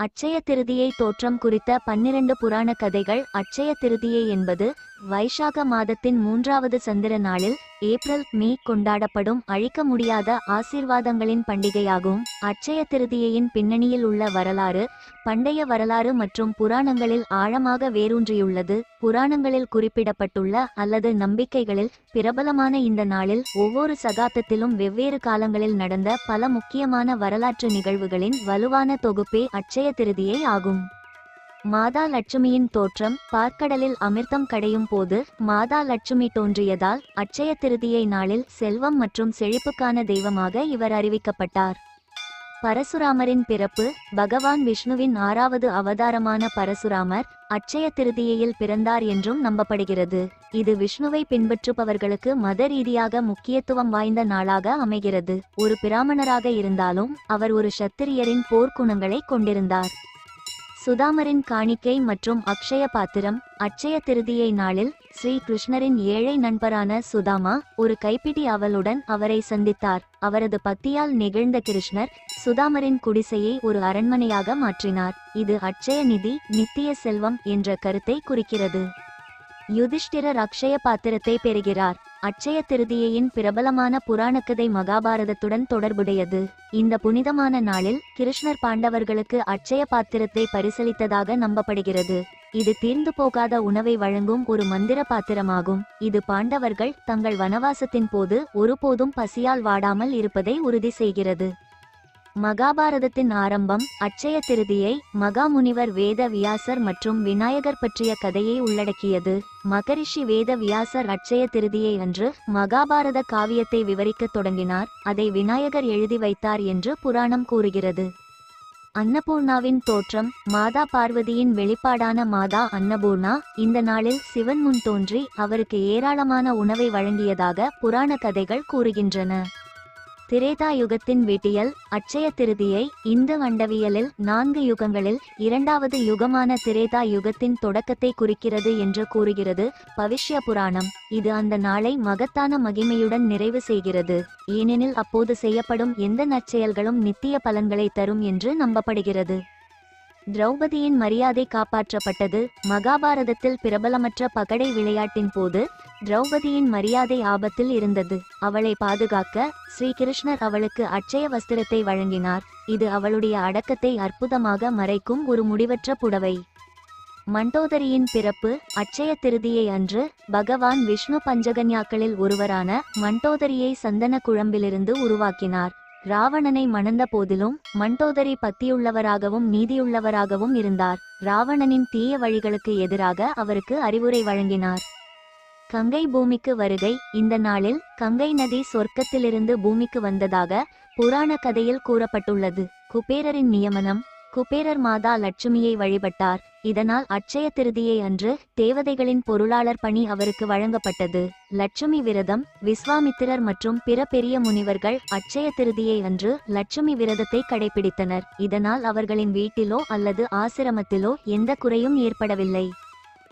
அட்சய திருதியை தோற்றம் குறித்த பன்னிரண்டு புராண கதைகள் அட்சய திருதியை என்பது வைசாக மாதத்தின் மூன்றாவது சந்திர நாளில் ஏப்ரல் மே கொண்டாடப்படும் அழிக்க முடியாத ஆசீர்வாதங்களின் பண்டிகையாகும். அட்சய திருதியையின் பின்னணியில் உள்ள வரலாறு பண்டைய வரலாறு மற்றும் புராணங்களில் ஆழமாக வேரூன்றியுள்ளது. புராணங்களில் குறிப்பிடப்பட்டுள்ள அல்லது நம்பிக்கைகளில் பிரபலமான இந்த நாளில் ஒவ்வொரு சகாப்தத்திலும் வெவ்வேறு காலங்களில் நடந்த பல முக்கியமான வரலாற்று நிகழ்வுகளின் வலுவான தொகுப்பே அட்சய திருதியை ஆகும். மாதா லட்சுமியின் தோற்றம் பார்க்கடலில் அமிர்தம் கடையும் போது மாதா லட்சுமி தோன்றியதால் அட்சய திருதியை நாளில் செல்வம் மற்றும் செழிப்புக்கான தெய்வமாக இவர் அறிவிக்கப்பட்டார். பரசுராமரின் பிறப்பு பகவான் விஷ்ணுவின் ஆறாவது அவதாரமான பரசுராமர் அட்சய திருதியையில் பிறந்தார் என்றும் நம்பப்படுகிறது. இது விஷ்ணுவை பின்பற்றுபவர்களுக்கு மத ரீதியாக முக்கியத்துவம் வாய்ந்த நாளாக அமைகிறது. ஒரு பிராமணராக இருந்தாலும் அவர் ஒரு சத்திரியரின் போர்க்குணங்களை கொண்டிருந்தார். சுதாமரின் காணிக்கை மற்றும் அக்ஷய பாத்திரம் அட்சய திருதியை நாளில் ஸ்ரீ கிருஷ்ணரின் ஏழை நண்பரான சுதாமா ஒரு கைப்பிடி அவளுடன் அவரை சந்தித்தார். அவரது பக்தியால் நிகழ்ந்த கிருஷ்ணர் சுதாமரின் குடிசையை ஒரு அரண்மனையாக மாற்றினார். இது அட்சய நிதி நித்திய செல்வம் என்ற கருத்தை குறிக்கிறது. யுதிஷ்டிரர் அக்ஷய பாத்திரத்தை பெறுகிறார். அட்சய திருதியையின் பிரபலமான புராணக்கதை மகாபாரதத்துடன் தொடர்புடையது. இந்த புனிதமான நாளில் கிருஷ்ணர் பாண்டவர்களுக்கு அட்சய பாத்திரத்தை பரிசளித்ததாக நம்பப்படுகிறது. இது தீர்ந்து போகாத உணவை வழங்கும் ஒரு மந்திர பாத்திரமாகும். இது பாண்டவர்கள் தங்கள் வனவாசத்தின் போது ஒருபோதும் பசியால் வாடாமல் இருப்பதை உறுதி செய்கிறது. மகாபாரதத்தின் ஆரம்பம் அட்சய திருதியை மகாமுனிவர் வேத வியாசர் மற்றும் விநாயகர் பற்றிய கதையை உள்ளடக்கியது. மகரிஷி வேத வியாசர் அட்சய திருதியை அன்று மகாபாரத காவியத்தை விவரிக்கத் தொடங்கினார். அதை விநாயகர் எழுதி வைத்தார் என்று புராணம் கூறுகிறது. அன்னபூர்ணாவின் தோற்றம் மாதா பார்வதியின் வெளிப்பாடான மாதா அன்னபூர்ணா இந்த நாளில் சிவன் முன் தோன்றி அவருக்கு ஏராளமான உணவை வழங்கியதாக புராண கதைகள் கூறுகின்றன. திரேதா யுகத்தின் விட்டியல் அட்சய திருதியை இந்து வண்டவியலில் நான்கு யுகங்களில் இரண்டாவது யுகமான திரேதா யுகத்தின் தொடக்கத்தை குறிக்கிறது என்று கூறுகிறது பவிஷ்ய புராணம். இது அந்த நாளை மகத்தான மகிமையுடன் நிறைவு செய்கிறது. ஏனெனில் அப்போது செய்யப்படும் எந்த நற்செயல்களும் நித்திய பலன்களை தரும் என்று நம்பப்படுகிறது. திரௌபதியின் மரியாதை காப்பாற்றப்பட்டது. மகாபாரதத்தில் பிரபலமற்ற பகடை விளையாட்டின் போது திரௌபதியின் மரியாதை ஆபத்தில் இருந்தது. அவளை பாதுகாக்க ஸ்ரீகிருஷ்ணர் அவளுக்கு அட்சய வஸ்திரத்தை வழங்கினார். இது அவளுடைய அடக்கத்தை அற்புதமாக மறைக்கும் ஒரு முடிவற்ற புடவை. மண்டோதரியின் பிறப்பு அட்சய திருதியை அன்று பகவான் விஷ்ணு பஞ்சகன்யாக்களில் ஒருவரான மண்டோதரியை சந்தன குழம்பிலிருந்து உருவாக்கினார். ராவணனை மணந்த போதிலும் மண்டோதரி பத்தியுள்ளவராகவும் நீதியுள்ளவராகவும் இருந்தார். ராவணனின் தீய வழிகளுக்கு எதிராக அவருக்கு அறிவுரை வழங்கினார். கங்கை பூமிக்கு வருகை இந்த நாளில் கங்கை நதி சொர்க்கத்திலிருந்து பூமிக்கு வந்ததாக புராண கதையில் கூறப்பட்டுள்ளது. குபேரரின் நியமனம் குபேரர் மாதா லட்சுமியை வழிபட்டார். இதனால் அட்சய திருதியை அன்று தேவதைகளின் பொருளாளர் பணி அவருக்கு வழங்கப்பட்டது. லட்சுமி விரதம் விஸ்வாமித்திரர் மற்றும் பிற பெரிய முனிவர்கள் அட்சய திருதியை அன்று லட்சுமி விரதத்தை கடைபிடித்தனர். இதனால் அவர்களின் வீட்டிலோ அல்லது ஆசிரமத்திலோ எந்த குறையும் ஏற்படவில்லை.